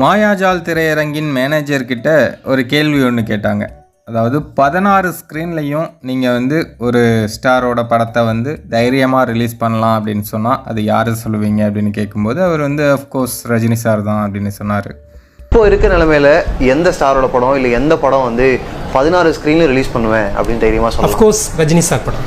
Mayajaal திரையரங்கின் manager கிட்ட ஒரு கேள்வி ஒன்று கேட்டாங்க. அதாவது பதினாறு ஸ்க்ரீன்லையும் நீங்கள் வந்து ஒரு ஸ்டாரோட படத்தை வந்து தைரியமாக ரிலீஸ் பண்ணலாம் அப்படின்னு சொன்னால் அது யார் சொல்லுவீங்க அப்படின்னு கேட்கும்போது அவர் வந்து அஃப்கோர்ஸ் ரஜினி சார் தான் அப்படின்னு சொன்னார். இப்போ இருக்க நிலைமையில எந்த ஸ்டாரோட படம் இல்லை எந்த படம் வந்து பதினாறு ஸ்க்ரீன்ல ரிலீஸ் பண்ணுவேன் அப்படின்னு தைரியமா சொல்லலாம்? அஃப்கோர்ஸ் ரஜினி சார் படம்.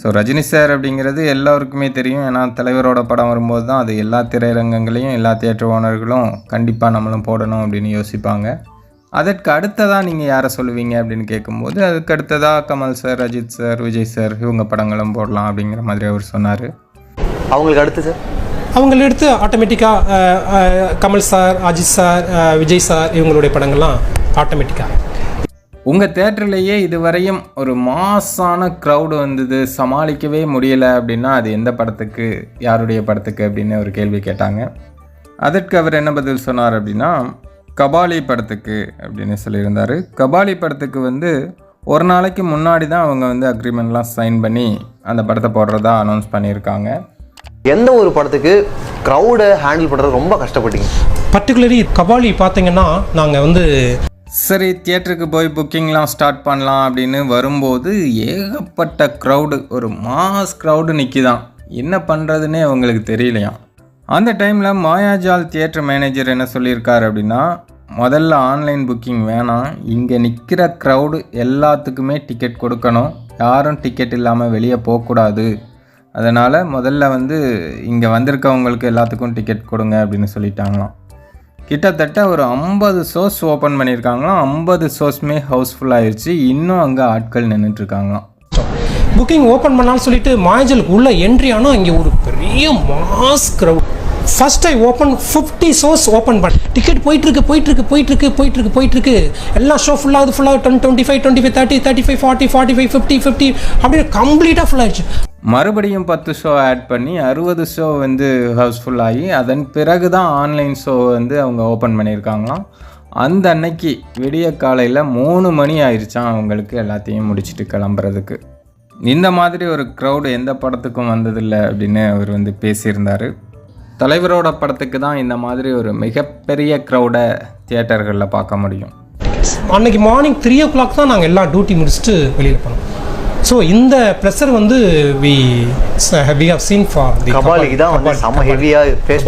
ஸோ ரஜினி சார் அப்படிங்கிறது எல்லாருக்குமே தெரியும். ஏன்னா தலைவரோட படம் வரும்போது தான் அது எல்லா திரையரங்கங்களையும் எல்லா தியேட்டர் ஓனர்களும் கண்டிப்பாக நம்மளும் போடணும் அப்படின்னு யோசிப்பாங்க. அதற்கு அடுத்ததாக நீங்கள் யாரை சொல்லுவீங்க அப்படின்னு கேட்கும்போது அதுக்கு அடுத்ததாக Kamal sir Ajith sir Vijay sir இவங்க படங்களும் போடலாம் அப்படிங்கிற மாதிரி அவர் சொன்னார். அவங்களுக்கு அடுத்து சார்? அவங்கள எடுத்து ஆட்டோமேட்டிக்காக Kamal sir Ajith sir Vijay sir இவங்களுடைய படங்கள்லாம் ஆட்டோமேட்டிக்காக உங்கள் தேட்டர்லேயே இதுவரையும் ஒரு மாசான க்ரௌடு வந்தது சமாளிக்கவே முடியலை அப்படின்னா அது எந்த படத்துக்கு யாருடைய படத்துக்கு அப்படின்னு ஒரு கேள்வி கேட்டாங்க. அதற்கு அவர் என்ன பதில் சொன்னார் அப்படின்னா கபாலி படத்துக்கு அப்படின்னு சொல்லியிருந்தார். கபாலி படத்துக்கு வந்து ஒரு நாளைக்கு முன்னாடி தான் அவங்க வந்து அக்ரிமெண்ட்லாம் சைன் பண்ணி அந்த படத்தை போடுறதா அனௌன்ஸ் பண்ணியிருக்காங்க. எந்த ஒரு படத்துக்கு க்ரௌடை ஹேண்டில் பண்ணுறது ரொம்ப கஷ்டப்பட்டீங்க? பர்டிகுலரி கபாலி பார்த்தீங்கன்னா நாங்கள் வந்து சரி தியேட்டருக்கு போய் புக்கிங்லாம் ஸ்டார்ட் பண்ணலாம் அப்படின்னு வரும்போது ஏகப்பட்ட க்ரௌடு ஒரு மாஸ் க்ரௌடு நிற்கிதான் என்ன பண்ணுறதுன்னே அவங்களுக்கு தெரியலையாம். அந்த டைமில் மாயாஜால் தியேட்டர் மேனேஜர் என்ன சொல்லியிருக்காரு அப்படின்னா முதல்ல ஆன்லைன் புக்கிங் வேணாம். இங்கே நிற்கிற க்ரௌடு எல்லாத்துக்குமே டிக்கெட் கொடுக்கணும். யாரும் டிக்கெட் இல்லாமல் வெளியே போகக்கூடாது. அதனால் முதல்ல வந்து இங்கே வந்திருக்கவங்களுக்கு எல்லாத்துக்கும் டிக்கெட் கொடுங்க அப்படின்னு சொல்லிட்டாங்களாம். கிட்டத்தட்ட ஒரு ஐம்பது சோர்ஸ் ஓப்பன் பண்ணியிருக்காங்களாம். ஐம்பது ஷோஸ்மே ஹவுஸ்ஃபுல் ஆயிடுச்சு இன்னும் அங்கே ஆட்கள் நின்றுட்டு இருக்காங்களாம் புக்கிங் ஓப்பன் பண்ணாலும் சொல்லிட்டு மாயஜலுக்கு உள்ள என்ட்ரி ஆனால் இங்கே ஒரு பெரிய mass crowd first I open fifty shows open பண்ண. டிக்கெட் போயிட்டுருக்கு போயிட்டுருக்கு போயிட்டுருக்கு போயிட்டுருக்கு போயிட்டுருக்கு. எல்லா ஷோ ஃபுல்லாக ஃபுல்லாக ten twenty five twenty five thirty thirty five forty forty five fifty fifty அப்படியே கம்ப்ளீட்டாக ஃபுல் ஆயிடுச்சு மறுபடியும் பத்து ஷோ ஆட் பண்ணி அறுபது ஷோ வந்து ஹவுஸ்ஃபுல் ஆகி அதன் பிறகு தான் ஆன்லைன் ஷோ வந்து அவங்க ஓப்பன் பண்ணியிருக்காங்களாம். அந்த அன்னைக்கு விடிய காலையில் மூணு மணி ஆயிடுச்சான் அவங்களுக்கு எல்லாத்தையும் முடிச்சுட்டு கிளம்புறதுக்கு. இந்த மாதிரி ஒரு க்ரௌடு எந்த படத்துக்கும் வந்ததில்லை அப்படின்னு அவர் வந்து பேசியிருந்தார். தலைவரோட படத்துக்கு தான் இந்த மாதிரி ஒரு மிகப்பெரிய க்ரௌடை தியேட்டர்களில் பார்க்க முடியும். அன்னைக்கு மார்னிங் த்ரீ ஓ கிளாக் தான் நாங்கள் எல்லாம் டியூட்டி முடிச்சுட்டு வெளியில் போனோம். ஸோ இந்த ப்ரெஷர் வந்து we we have seen for கபாலிக்கு தான் வந்து செம்ம ஹெவியாக ஃபேஸ்